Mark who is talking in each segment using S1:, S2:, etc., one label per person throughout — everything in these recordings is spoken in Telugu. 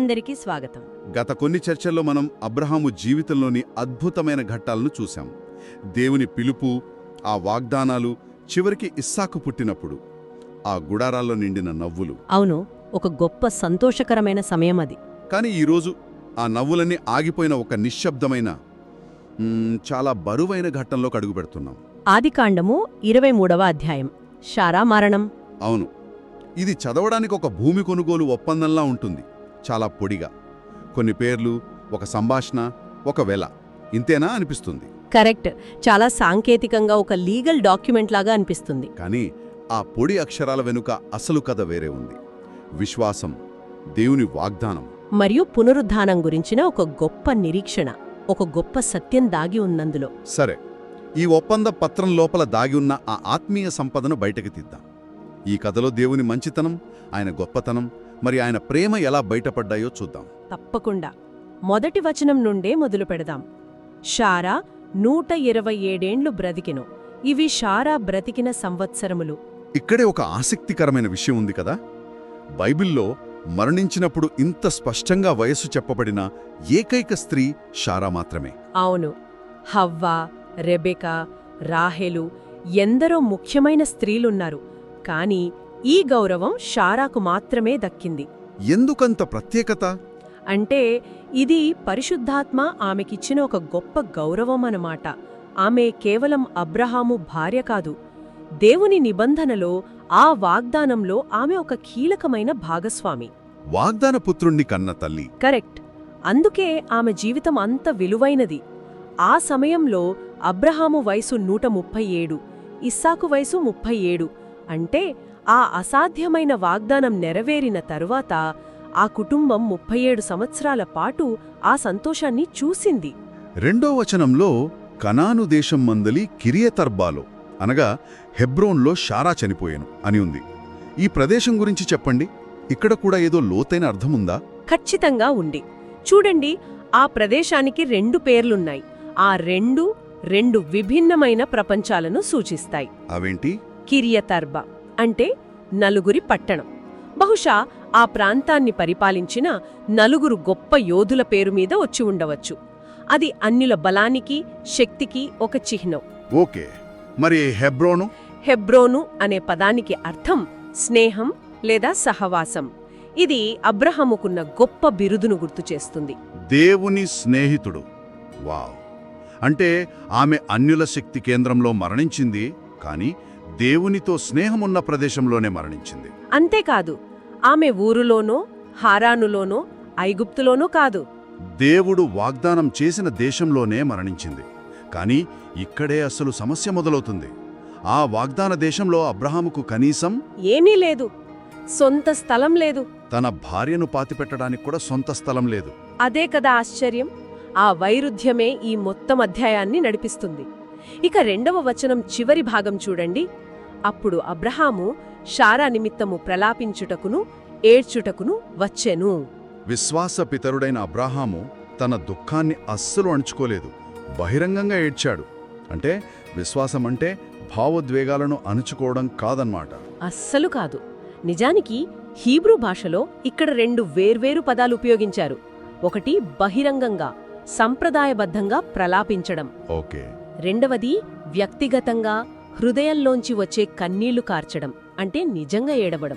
S1: అందరికీ స్వాగతం.
S2: గత కొన్ని చర్చల్లో మనం అబ్రహాము జీవితంలోని అద్భుతమైన ఘట్టాలను చూశాం. దేవుని పిలుపు ఆ వాగ్దానాలు చివరికి ఇస్సాకు పుట్టినప్పుడు ఆ గుడారాల్లో నిండిన నవ్వులు.
S1: అవును ఒక గొప్ప సంతోషకరమైన సమయం అది.
S2: కానీ ఈరోజు ఆ నవ్వులన్నీ ఆగిపోయిన ఒక నిశ్శబ్దమైన మ్, చాలా బరువైన ఘట్టంలోకి అడుగుపెడుతున్నాం
S1: ఆదికాండము ఇరవై మూడవ అధ్యాయం. షారా మరణం.
S2: అవును. ఇది చదవడానికి ఒక భూమి కొనుగోలు ఒప్పందంలా ఉంటుంది. చాలా పొడిగా. కొన్ని పేర్లు ఒక సంభాషణ ఒక వెల. ఇంతేనా అనిపిస్తుంది.
S1: కరెక్ట్. చాలా సాంకేతికంగా ఒక లీగల్ డాక్యుమెంట్ లాగా అనిపిస్తుంది.
S2: కానీ ఆ పొడి అక్షరాల వెనుక అసలు కథ వేరే ఉంది. విశ్వాసం దేవుని వాగ్దానం.
S1: మరియు పునరుద్ధానం గురించిన ఒక గొప్ప నిరీక్షణ ఒక గొప్ప సత్యం దాగి ఉన్నందులో.
S2: సరే. ఈ ఒప్పంద పత్రం లోపల దాగి ఉన్న ఆ ఆత్మీయ సంపదను బయటకు తీద్దాం. ఈ కథలో దేవుని మంచితనం ఆయన గొప్పతనం మరి ఆయన ప్రేమ ఎలా బయటపడ్డాయో చూద్దాం.
S1: తప్పకుండా. మొదటి వచనం నుండే మొదలు పెడదాం. షారా నూట ఇరవై ఏడేండ్లు బ్రతికెను. ఇవి షారా బ్రతికిన సంవత్సరములు.
S2: ఇక్కడే ఒక ఆసక్తికరమైన విషయం ఉంది కదా? బైబిల్లో మరణించినప్పుడు ఇంత స్పష్టంగా వయస్సు చెప్పబడిన ఏకైక స్త్రీ షారా మాత్రమే.
S1: అవును. హవ్వా రెబెకా రాహెలు ఎందరో ముఖ్యమైన స్త్రీలున్నారు. కాని ఈ గౌరవం షారాకు మాత్రమే దక్కింది.
S2: ఎందుకంత ప్రత్యేకత?
S1: అంటే ఇది పరిశుద్ధాత్మ ఆమెకిచ్చిన ఒక గొప్ప గౌరవం అన్నమాట ఆమె కేవలం అబ్రహాము భార్య కాదు. దేవుని నిబంధనలో ఆ వాగ్దానంలో ఆమె ఒక కీలకమైన భాగస్వామి.
S2: వాగ్దాన పుత్రుణ్ణి కన్న తల్లి.
S1: కరెక్ట్. అందుకే ఆమె జీవితం అంత విలువైనది. ఆ సమయంలో అబ్రహాము వయసు నూట ముప్పై ఏడు ఇస్సాకు వయసు ముప్పై ఏడు. అంటే ఆ అసాధ్యమైన వాగ్దానం నెరవేరిన తరువాత ఆ కుటుంబం ముప్పై ఏడు సంవత్సరాల పాటు ఆ సంతోషాన్ని చూసింది.
S2: రెండో వచనంలో కనాను దేశం మందలి కిరియతర్బాలో అనగా హెబ్రోన్లో షారా చనిపోయాను అని ఉంది. ఈ ప్రదేశం గురించి చెప్పండి. ఇక్కడ కూడా ఏదో లోతైన అర్థముందా?
S1: ఖచ్చితంగా ఉంది. చూడండి ఆ ప్రదేశానికి రెండు పేర్లున్నాయి. ఆ రెండు రెండు విభిన్నమైన ప్రపంచాలను సూచిస్తాయి.
S2: అవేంటి?
S1: కిరియతర్బ. అంటే నలుగురి పట్టణం. బహుశా ఆ ప్రాంతాన్ని పరిపాలించిన నలుగురు గొప్ప యోధుల పేరు మీద వచ్చి ఉండవచ్చు. అది అన్యుల బలానికి శక్తికి ఒక చిహ్నం.
S2: ఓకే. మరి హెబ్రోను?
S1: హెబ్రోను అనే పదానికి అర్థం స్నేహం లేదా సహవాసం. ఇది అబ్రహముకున్న గొప్ప బిరుదును గుర్తుచేస్తుంది
S2: దేవుని స్నేహితుడు. వావ్. అంటే ఆమె అన్యుల శక్తి కేంద్రంలో మరణించింది కానీ దేవునితో స్నేహమున్న ప్రదేశంలోనే మరణించింది.
S1: అంతేకాదు ఆమె ఊరులోనో హారానులోనో ఐగుప్తులోనో కాదు.
S2: దేవుడు వాగ్దానం చేసిన దేశంలోనే మరణించింది. కానీ ఇక్కడే అసలు సమస్య మొదలవుతుంది. ఆ వాగ్దాన దేశంలో అబ్రహాముకు కనీసం
S1: ఏమీ లేదు. సొంత స్థలం లేదు.
S2: తన భార్యను పాతిపెట్టడానికి కూడా సొంత స్థలం లేదు.
S1: అదే కదా ఆశ్చర్యం. ఆ వైరుధ్యమే ఈ మొత్తం అధ్యాయాన్ని నడిపిస్తుంది. ఇక రెండవ వచనం చివరి భాగం చూడండి. అప్పుడు అబ్రహాము షారా నిమిత్తము ప్రలాపించుటకును ఏడ్చుటకును వచ్చెను.
S2: విశ్వాస పితరుడైన అబ్రాహాము తన దుఃఖాన్ని అస్సలు అణుచుకోలేదు బహిరంగంగా ఏడ్చాడు. అంటే విశ్వాసం అంటే భావోద్వేగాలను అణుచుకోవడం కాదన్నమాట.
S1: అస్సలు కాదు. నిజానికి హీబ్రూ భాషలో ఇక్కడ రెండు వేర్వేరు పదాలు ఉపయోగించారు. ఒకటి బహిరంగంగా సంప్రదాయబద్ధంగా ప్రలాపించడం.
S2: ఓకే.
S1: రెండవది వ్యక్తిగతంగా హృదయంలోంచి వచ్చే కన్నీళ్ళు కార్చడం అంటే నిజంగా ఏడవడం.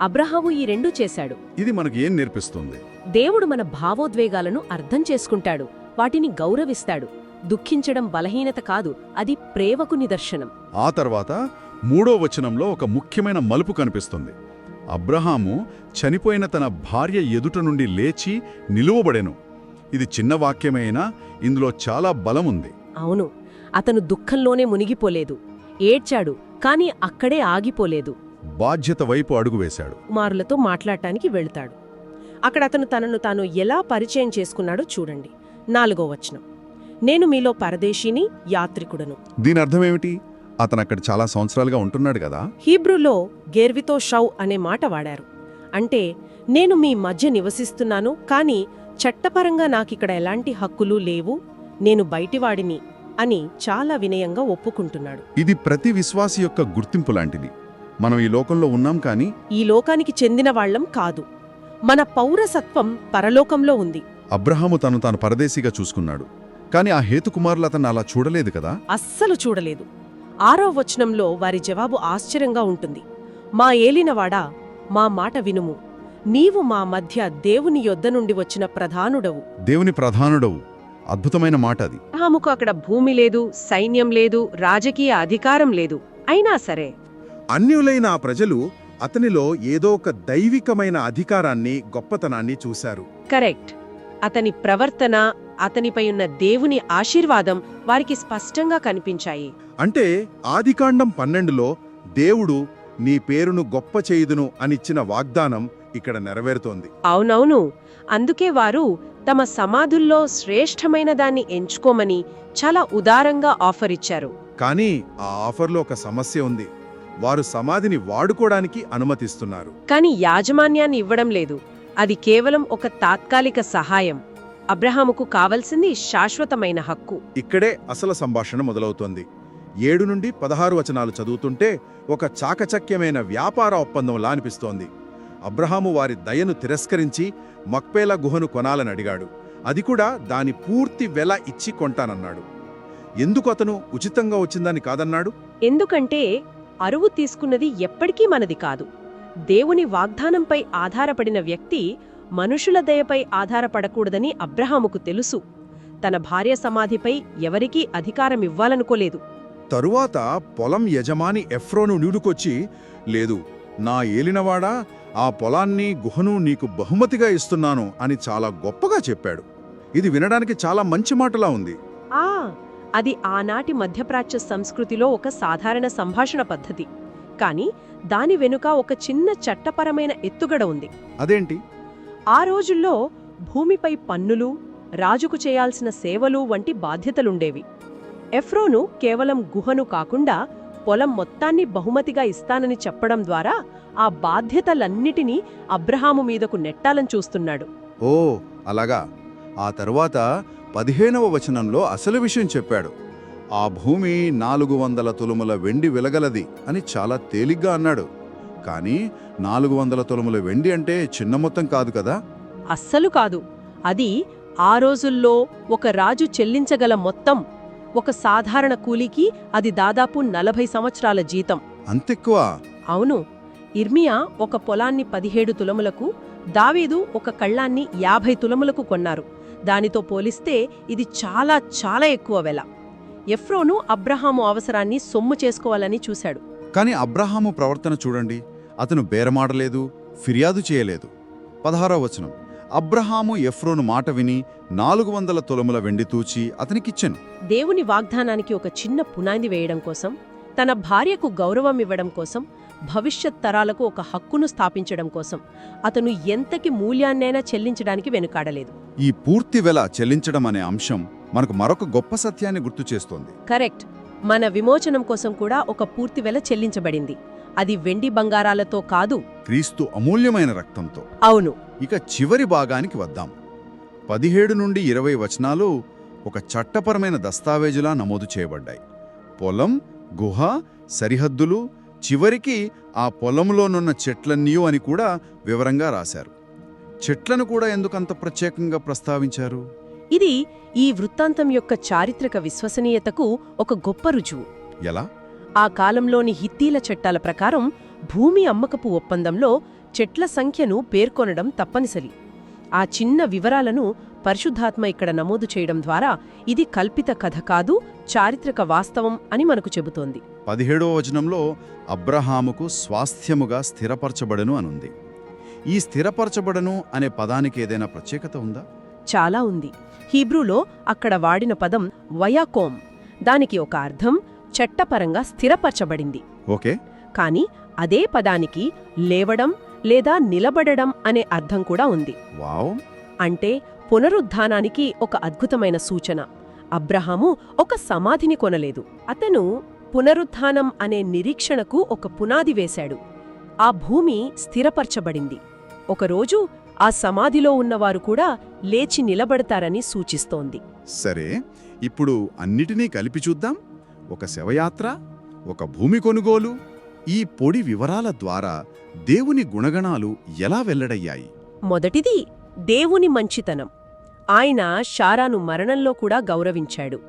S1: అబ్రహాము ఈ రెండూ చేశాడు.
S2: ఇది మనకి ఏం నేర్పిస్తుంది?
S1: దేవుడు మన భావోద్వేగాలను అర్థం చేసుకుంటాడు వాటిని గౌరవిస్తాడు. దుఃఖించడం బలహీనత కాదు అది ప్రేమకు నిదర్శనం.
S2: ఆ తర్వాత మూడో వచనంలో ఒక ముఖ్యమైన మలుపు కనిపిస్తుంది. అబ్రహాము చనిపోయిన తన భార్య ఎదుట నుండి లేచి నిలువబడెను. ఇది చిన్న వాక్యమైనా ఇందులో చాలా బలముంది
S1: అవును అతను దుఃఖంలోనే మునిగిపోలేదు. ఏడ్చాడు కాని అక్కడే ఆగిపోలేదు.
S2: బాధ్యత వైపు అడుగు వేశాడు.
S1: కుమారులతో మాట్లాడటానికి వెళ్తాడు. అక్కడ అతను తనను తాను ఎలా పరిచయం చేసుకున్నాడో చూడండి. నాలుగో వచనం. నేను మీలో పరదేశీని యాత్రికుడను.
S2: దీని అర్థమేమిటి? అతను అక్కడ చాలా సంవత్సరాలుగా ఉంటున్నాడు కదా?
S1: హీబ్రూలో గేర్వితో షౌ అనే మాట వాడారు. అంటే నేను మీ మధ్య నివసిస్తున్నాను కాని చట్టపరంగా నాకిక్కడ ఎలాంటి హక్కులు లేవు. నేను బయటివాడిని అని చాలా వినయంగా ఒప్పుకుంటున్నాడు.
S2: ఇది ప్రతి విశ్వాసి యొక్క గుర్తింపు లాంటిది. మనం ఈ లోకంలో ఉన్నాం కానీ
S1: ఈ లోకానికి చెందిన వాళ్ళం కాదు. మన పౌరసత్వం పరలోకంలో ఉంది.
S2: అబ్రహాము తను తాను పరదేశీగా చూసుకున్నాడు. కాని ఆ హేతుకుమారులు అతన్ని అలా చూడలేదు కదా?
S1: అస్సలు చూడలేదు. ఆరో వచనంలో వారి జవాబు ఆశ్చర్యంగా ఉంటుంది. మా ఏలినవాడా మా మాట వినుము. నీవు మా మధ్య దేవుని యొద్ద నుండి వచ్చిన ప్రధానుడవు.
S2: దేవుని ప్రధానుడవు. అద్భుతమైన మాట అది.
S1: అబ్రహాముకు అక్కడ భూమి లేదు సైన్యం లేదు రాజకీయ అధికారం లేదు. అయినా సరే.
S3: అన్యులైన ఆ ప్రజలు అతనిలో ఏదో ఒక దైవికమైన అధికారాన్ని గొప్పతనాన్ని చూశారు.
S1: కరెక్ట్. అతని ప్రవర్తన అతనిపై ఉన్న దేవుని ఆశీర్వాదం వారికి స్పష్టంగా కనిపించాయి.
S3: అంటే ఆదికాండం పన్నెండులో దేవుడు నీ పేరును గొప్ప చేయుదును అనిచ్చిన వాగ్దానం ఇక్కడ నెరవేరుతోంది.
S1: అవునవును. అందుకే వారు తమ సమాధుల్లో శ్రేష్టమైన దాన్ని ఎంచుకోమని చాలా ఉదారంగా ఆఫర్ ఇచ్చారు.
S3: కానీ ఆ ఆఫర్లో ఒక సమస్య ఉంది. వారు సమాధిని వాడుకోవడానికి అనుమతిస్తున్నారు.
S1: కాని యాజమాన్యాన్ని ఇవ్వడం లేదు. అది కేవలం ఒక తాత్కాలిక సహాయం. అబ్రహాముకు కావలసింది శాశ్వతమైన హక్కు.
S3: ఇక్కడే అసలు సంభాషణ మొదలవుతోంది. ఏడు నుండి పదహారు వచనాలు చదువుతుంటే ఒక చాకచక్యమైన వ్యాపార ఒప్పందంలా అనిపిస్తోంది. అబ్రహాము వారి దయను తిరస్కరించి మక్పేల గుహను కొనాలని అడిగాడు. అది కూడా దాని పూర్తి వెల ఇచ్చి కొంటానన్నాడు. ఎందుకు అతను ఉచితంగా వచ్చిందని కాదన్నాడు?
S1: ఎందుకంటే అరువు తీసుకున్నది ఎప్పటికీ మనది కాదు. దేవుని వాగ్దానంపై ఆధారపడిన వ్యక్తి మనుషుల దయపై ఆధారపడకూడదని అబ్రహాముకు తెలుసు. తన భార్య సమాధిపై ఎవరికీ అధికారం ఇవ్వాలనుకోలేదు
S3: తరువాత పొలం యజమాని ఎఫ్రోను నీడుకొచ్చి లేదు నా ఏలినవాడా? ఆ పొలాన్ని గుహను నీకు బహుమతిగా ఇస్తున్నాను అని చాలా గొప్పగా చెప్పాడు. ఇది వినడానికి చాలా మంచి మాటలా ఉంది.
S1: ఆ అది ఆనాటి మధ్యప్రాచ్య సంస్కృతిలో ఒక సాధారణ సంభాషణ పద్ధతి. కాని దాని వెనుక ఒక చిన్న చట్టపరమైన ఎత్తుగడ ఉంది.
S3: అదేంటి?
S1: ఆ రోజుల్లో భూమిపై పన్నులు రాజుకు చేయాల్సిన సేవలు వంటి బాధ్యతలుండేవి. ఎఫ్రోను కేవలం గుహను కాకుండా పొలం మొత్తాన్ని బహుమతిగా ఇస్తానని చెప్పడం ద్వారా ఆ బాధ్యతలన్నిటినీ అబ్రహాము మీదకు నెట్టాలని చూస్తున్నాడు.
S3: ఓ అలాగా. ఆ తరువాత పదిహేనవ వచనంలో అసలు విషయం చెప్పాడు. ఆ భూమి నాలుగు వందల తులుముల వెండి వెలగలది అని చాలా తేలిగ్గా అన్నాడు. కానీ నాలుగు వందల తులముల వెండి అంటే చిన్న మొత్తం కాదు కదా?
S1: అస్సలు కాదు. అది ఆ రోజుల్లో ఒక రాజు చెల్లించగల మొత్తం. ఒక సాధారణ కూలీకి అది దాదాపు నలభై సంవత్సరాల జీతం.
S3: అంతెక్కువ?
S1: అవును. ఇర్మియా ఒక పొలాన్ని పదిహేడు తులములకు దావీదు ఒక కళ్ళాన్ని యాభై తులములకు కొన్నారు. దానితో పోలిస్తే ఇది చాలా చాలా ఎక్కువ వెల. ఎఫ్రోను అబ్రహాము అవసరాన్ని సొమ్ము చేసుకోవాలని చూశాడు.
S2: కాని అబ్రహాము ప్రవర్తన చూడండి. అతను బేరమాడలేదు ఫిర్యాదు చేయలేదు. పదహారవ వచనం. అబ్రహాము ఎఫ్రోను మాట విని నాలుగు వందల తొలముల వెండి తూచి అతనికిచ్చెను.
S1: దేవుని వాగ్దానానికి ఒక చిన్న పునాది వేయడం కోసం తన భార్యకు గౌరవం ఇవ్వడం కోసం భవిష్యత్ తరాలకు ఒక హక్కును స్థాపించడం కోసం అతను ఎంతకి మూల్యాన్నైనా చెల్లించడానికి వెనుకాడలేదు.
S2: ఈ పూర్తి వెల చెల్లించడం అనే అంశం మనకు మరొక గొప్ప సత్యాన్ని గుర్తు చేస్తోంది.
S1: కరెక్ట్. మన విమోచనం కోసం కూడా ఒక పూర్తి వెల చెల్లించబడింది. అది వెండి బంగారాలతో కాదు.
S2: క్రీస్తు అమూల్యమైన రక్తంతో.
S1: అవును.
S2: ఇక చివరి భాగానికి వద్దాం. పదిహేడు నుండి ఇరవై వచనాలు ఒక చట్టపరమైన దస్తావేజులా నమోదు చేయబడ్డాయి. పొలం గుహ సరిహద్దులు చివరికి ఆ పొలంలోనున్న చెట్లన్నీయు అని కూడా వివరంగా రాశారు. చెట్లను కూడా ఎందుకంత ప్రత్యేకంగా ప్రస్తావించారు?
S1: ఇది ఈ వృత్తాంతం యొక్క చారిత్రక విశ్వసనీయతకు ఒక గొప్ప రుజువు.
S2: ఎలా?
S1: ఆ కాలంలోని హిత్తీల చట్టాల ప్రకారం భూమి అమ్మకపు ఒప్పందంలో చెట్ల సంఖ్యను పేర్కొనడం తప్పనిసరి. ఆ చిన్న వివరాలను పరిశుద్ధాత్మ ఇక్కడ నమోదు చేయడం ద్వారా ఇది కల్పిత కథ కాదు చారిత్రక వాస్తవం అని మనకు చెబుతోంది.
S2: పదిహేడవ వచనంలో అబ్రహాముకు స్వాస్థ్యముగా స్థిరపరచబడను అనుంది. ఈ స్థిరపరచబడను అనే పదానికి ఏదైనా ప్రత్యేకత ఉందా?
S1: చాలా ఉంది. హీబ్రూలో అక్కడ వాడిన పదం వయాకోమ్. దానికి ఒక అర్థం చట్టపరంగా స్థిరపరచబడింది.
S2: ఓకే.
S1: కాని అదే పదానికి లేవడం లేదా నిలబడడం అనే అర్థం కూడా ఉంది.
S2: వావ్.
S1: అంటే పునరుద్ధానానికి ఒక అద్భుతమైన సూచన. అబ్రహాము ఒక సమాధిని కొనలేదు. అతను పునరుద్ధానం అనే నిరీక్షణకు ఒక పునాది వేశాడు. ఆ భూమి స్థిరపరచబడింది. ఒకరోజు ఆ సమాధిలో ఉన్నవారు కూడా లేచి నిలబడతారని సూచిస్తోంది.
S2: సరే ఇప్పుడు అన్నిటినీ కలిపి చూద్దాం. ఒక శవయాత్ర ఒక భూమి కొనుగోలు ఈ పొడి వివరాల ద్వారా దేవుని గుణగణాలు ఎలా వెల్లడయ్యాయి?
S1: మొదటిది దేవుని మంచితనం. ఆయన షారాను మరణంలో కూడా గౌరవించాడు.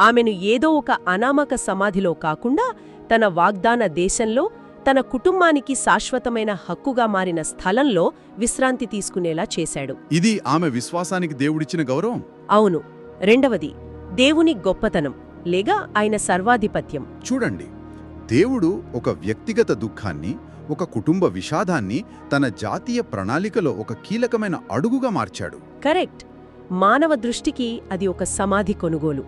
S1: ఆమెను ఏదో ఒక అనామక సమాధిలో కాకుండా తన వాగ్దాన దేశంలో తన కుటుంబానికి శాశ్వతమైన హక్కుగా మారిన స్థలంలో విశ్రాంతి తీసుకునేలా చేశాడు.
S2: ఇది ఆమె విశ్వాసానికి దేవుడిచ్చిన గౌరవం?
S1: అవును. రెండవది దేవుని గొప్పతనం. లేగా ఆయన సర్వాధిపత్యం.
S2: చూడండి దేవుడు ఒక వ్యక్తిగత దుఃఖాన్ని ఒక కుటుంబ విషాదాన్ని తన జాతీయ ప్రణాళికలో ఒక కీలకమైన అడుగుగా మార్చాడు.
S1: కరెక్ట్. మానవ దృష్టికి అది ఒక సమాధి కొనుగోలు.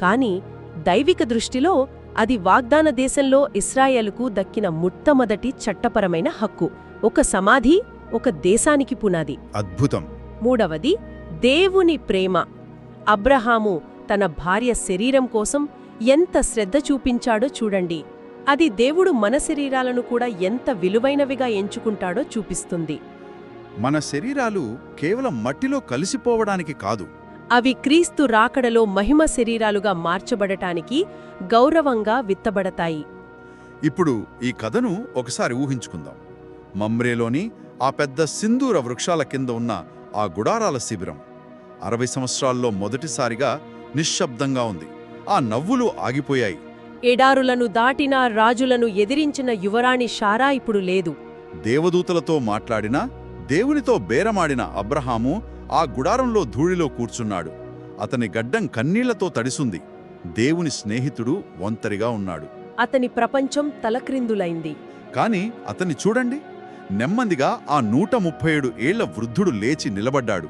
S1: కాని దైవిక దృష్టిలో అది వాగ్దాన దేశంలో ఇస్రాయేలుకు దక్కిన మొట్టమొదటి చట్టపరమైన హక్కు. ఒక సమాధి ఒక దేశానికి పునాది.
S2: అద్భుతం.
S1: మూడవది దేవుని ప్రేమ. అబ్రహాము తన భార్య శరీరం కోసం ఎంత శ్రద్ధ చూపించాడో చూడండి. అది దేవుడు మన శరీరాలను కూడా ఎంత విలువైనవిగా ఎంచుకుంటాడో చూపిస్తుంది.
S2: మన శరీరాలు కేవలం మట్టిలో కలిసిపోవడానికి కాదు.
S1: అవి క్రీస్తు రాకడలో మహిమ శరీరాలుగా మార్చబడటానికి గౌరవంగా విత్తబడతాయి.
S2: ఇప్పుడు ఈ కథను ఒకసారి ఊహించుకుందాం. మమ్రేలోని ఆ పెద్ద సింధూర వృక్షాల కింద ఉన్న ఆ గుడారాల శిబిరం. అరవై సంవత్సరాల్లో మొదటిసారిగా నిశ్శబ్దంగా ఉంది. ఆ నవ్వులు ఆగిపోయాయి.
S1: ఎడారులను దాటిన రాజులను ఎదిరించిన యువరాణి షారా ఇప్పుడు లేదు.
S2: దేవదూతలతో మాట్లాడినా దేవునితో బేరమాడిన అబ్రహాము ఆ గుడారంలో ధూళిలో కూర్చున్నాడు. అతని గడ్డం కన్నీళ్ళతో తడిసుంది. దేవుని స్నేహితుడు ఒంటరిగా ఉన్నాడు.
S1: అతని ప్రపంచం తలక్రిందులైంది.
S2: కాని అతన్ని చూడండి. నెమ్మదిగా ఆ నూట ముప్పై ఏడు ఏళ్ళ వృద్ధుడు లేచి నిలబడ్డాడు.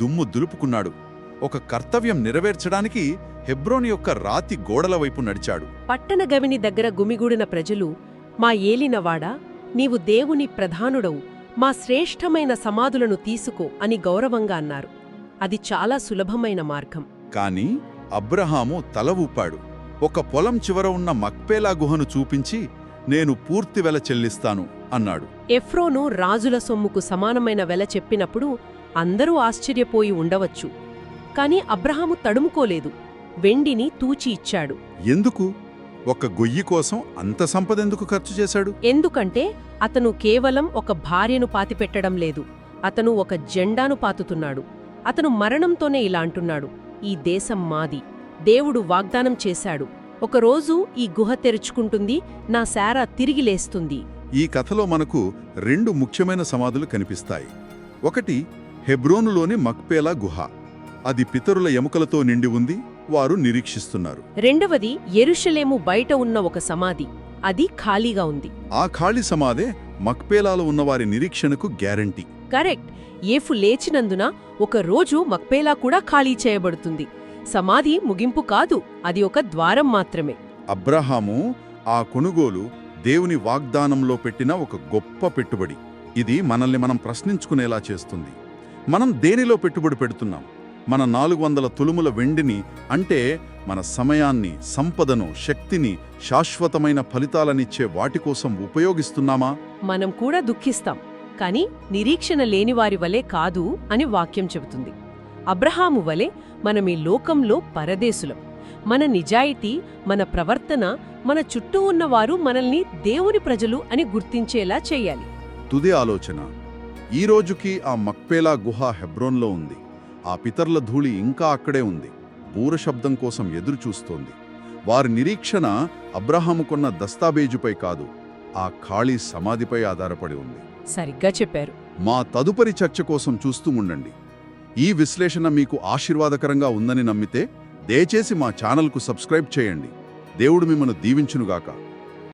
S2: దుమ్ము దులుపుకున్నాడు. ఒక కర్తవ్యం నెరవేర్చడానికి హెబ్రోని యొక్క రాతి గోడల వైపు నడిచాడు.
S1: పట్టణ గవిని దగ్గర గుమిగూడిన ప్రజలు మా ఏలినవాడా నీవు దేవుని ప్రధానుడవు మా శ్రేష్టమైన సమాధులను తీసుకో అని గౌరవంగా అన్నారు. అది చాలా సులభమైన మార్గం.
S2: కాని అబ్రహాము తల ఊపాడు. ఒక పొలం చివర ఉన్న మక్పేలా గుహను చూపించి నేను పూర్తి వెల చెల్లిస్తాను అన్నాడు.
S1: ఎఫ్రోను రాజుల సొమ్ముకు సమానమైన వెల చెప్పినప్పుడు అందరూ ఆశ్చర్యపోయి ఉండవచ్చు. కాని అబ్రహాము తడుముకోలేదు. వెండిని తూచి ఇచ్చాడు.
S2: ఎందుకు? ఒక గొయ్యి కోసం అంత సంపదెందుకు ఖర్చు చేశాడు?
S1: ఎందుకంటే అతను కేవలం ఒక భార్యను పాతిపెట్టడం లేదు. అతను ఒక జెండాను పాతుతున్నాడు. అతను మరణంతోనే ఇలా అంటున్నాడు. ఈ దేశం మాది. దేవుడు వాగ్దానం చేశాడు. ఒకరోజు ఈ గుహ తెరుచుకుంటుంది నా శారా తిరిగి లేస్తుంది.
S2: ఈ కథలో మనకు రెండు ముఖ్యమైన సమాధులు కనిపిస్తాయి. ఒకటి హెబ్రోనులోని మక్పేలా గుహ. అది పితరుల ఎముకలతో నిండి ఉంది వారు నిరీక్షిస్తున్నారు.
S1: రెండవది ఎరుషలేము బయట ఉన్న ఒక సమాధి. అది ఖాళీగా ఉంది.
S2: ఆ ఖాళీ సమాధే మక్పేలాలో ఉన్నవారి నిరీక్షణకు గ్యారంటీ.
S1: కరెక్ట్. ఏఫు లేచినందున ఒక రోజు మక్పేలా కూడా ఖాళీ చేయబడుతుంది. సమాధి ముగింపు కాదు అది ఒక ద్వారం మాత్రమే.
S2: అబ్రహాము ఆ కొనుగోలు దేవుని వాగ్దానంలో పెట్టిన ఒక గొప్ప పెట్టుబడి. ఇది మనల్ని మనం ప్రశ్నించుకునేలా చేస్తుంది. మనం దేనిలో పెట్టుబడి పెడుతున్నాం? మన నాలుగు వందల తులుముల వెండిని అంటే మన సమయాన్ని సంపదను శక్తిని శాశ్వతమైన ఫలితాలనిచ్చే వాటి కోసం ఉపయోగిస్తున్నామా?
S1: మనం కూడా దుఃఖిస్తాం కాని నిరీక్షణ లేనివారి వలె కాదు అని వాక్యం చెబుతుంది. అబ్రహాము వలె మనం ఈ లోకంలో పరదేశులం. మన నిజాయితీ మన ప్రవర్తన మన చుట్టూ ఉన్నవారు మనల్ని దేవుని ప్రజలు అని గుర్తించేలా చేయాలి.
S2: తుది ఆలోచన. ఈ రోజుకి ఆ మక్పేలా గుహ హెబ్రోన్లో ఉంది. ఆ పితర్ల ధూళి ఇంకా అక్కడే ఉంది. బూర శబ్దం కోసం ఎదురు చూస్తోంది వారి నిరీక్షణ అబ్రహాముకున్న దస్తాబేజుపై కాదు ఆ ఖాళీ సమాధిపై ఆధారపడి ఉంది.
S1: సరిగ్గా చెప్పారు.
S2: మా తదుపరి చర్చ కోసం చూస్తూ ఉండండి. ఈ విశ్లేషణ మీకు ఆశీర్వాదకరంగా ఉందని నమ్మితే దయచేసి మా ఛానల్కు సబ్స్క్రైబ్ చేయండి. దేవుడు మిమ్మను దీవించునుగాక.